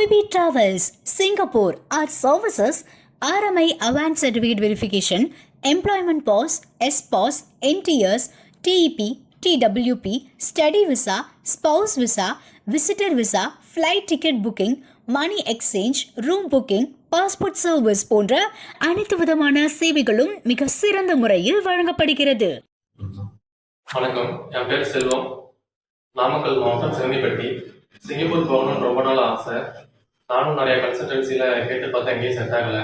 Habibi travels Singapore R services RMI அவான்ஸ் certificate verification employment pass S pass NTS DEP DWP study visa spouse visa visitor visa flight ticket booking money exchange room booking passport service போன்ற அனைத்து விதமான சேவைகளும் மிக சிறந்த முறையில் வழங்கப்படுகிறது வணக்கம் என் பேர் செல்வம் நாமக்கல் மாவட்டம் சென்னிப்பட்டி சிங்கப்பூர் போகணும்னு ரொம்ப நாள் ஆசை நானும் நிறைய கன்சல்டன்சியில் கேட்டு பார்த்தேன் எங்கேயும் செட் ஆகலை.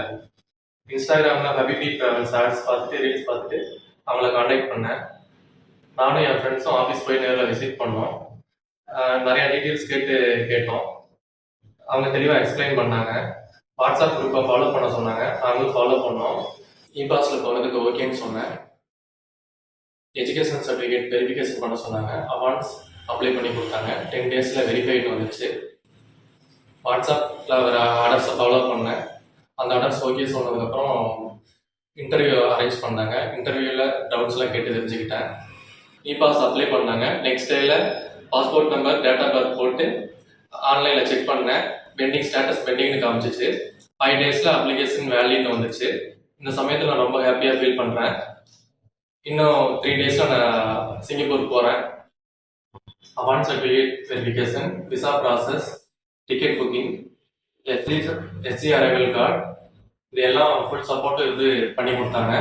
இன்ஸ்டாகிராமில் ஹபிபி ட்ராவல்ஸ் ஆட்ஸ் பார்த்துட்டு ரீல்ஸ் பார்த்துட்டு அவங்கள காண்டாக்ட் பண்ணேன். நானும் என் ஃப்ரெண்ட்ஸும் ஆஃபீஸ் போய் நேரில் விசிட் பண்ணோம். நிறையா நிறைய டீட்டெயில்ஸ் கேட்டு கேட்டோம். அவங்க தெளிவாக எக்ஸ்பிளைன் பண்ணாங்க. வாட்ஸ்அப் குரூப்பை ஃபாலோ பண்ண சொன்னாங்க. நாங்களும் ஃபாலோ பண்ணோம். இபாஸில் போனதுக்கு ஓகேன்னு சொன்னேன். எஜுகேஷன் சர்டிஃபிகேட் வெரிஃபிகேஷன் பண்ண சொன்னாங்க. அவான்ஸ் அப்ளை பண்ணி கொடுத்தாங்க. டென் டேஸில் வெரிஃபைடு வந்துச்சு. வாட்ஸ்அப்பில் வர ஆர்டர்ஸை ஃபாலோ பண்ணேன். அந்த ஆர்டர்ஸ் ஓகே சொன்னதுக்கப்புறம் இன்டர்வியூ அரேஞ்ச் பண்ணாங்க. இன்டர்வியூவில் டவுட்ஸ்லாம் கேட்டு தெரிஞ்சுக்கிட்டேன். இ பாஸ் அப்ளை பண்ணாங்க நெக்ஸ்ட் டேயில் passport number date of birth போட்டு ஆன்லைனில் செக் பண்ணேன். பெண்டிங் ஸ்டேட்டஸ் பெண்டிங்னு காமிச்சிச்சு. ஃபைவ் டேஸில் அப்ளிகேஷன் வேல்யூன்னு வந்துச்சு. இந்த சமயத்தில் நான் ரொம்ப ஹாப்பியாக ஃபீல் பண்ணுறேன் இன்னும் த்ரீ டேஸில் நான் சிங்கப்பூர் போகிறேன் Awan certificate verification visa process ticket booking SC SC arrival card இது எல்லாம் ஃபுல் சப்போர்ட்டு இது பண்ணி கொடுத்தாங்க.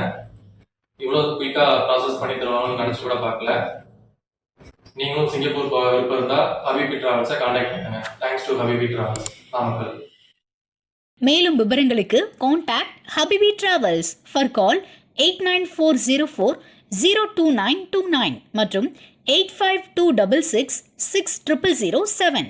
இவ்வளோ குயிக்காக ப்ராசஸ் பண்ணி தருவாங்கன்னு நினச்சி கூட பார்க்கல. நீங்களும் சிங்கப்பூர் போக விருப்பம் இருந்தால் ஹபிபி ட்ராவல்ஸை காண்டாக்ட் பண்ணுங்க. Thanks to Habibi travels Namakkal மேலும் விவரங்களுக்கு contact Habibi travels for call eight nine four zero four zero two nine two nine மற்றும் eight five two double six six triple zero seven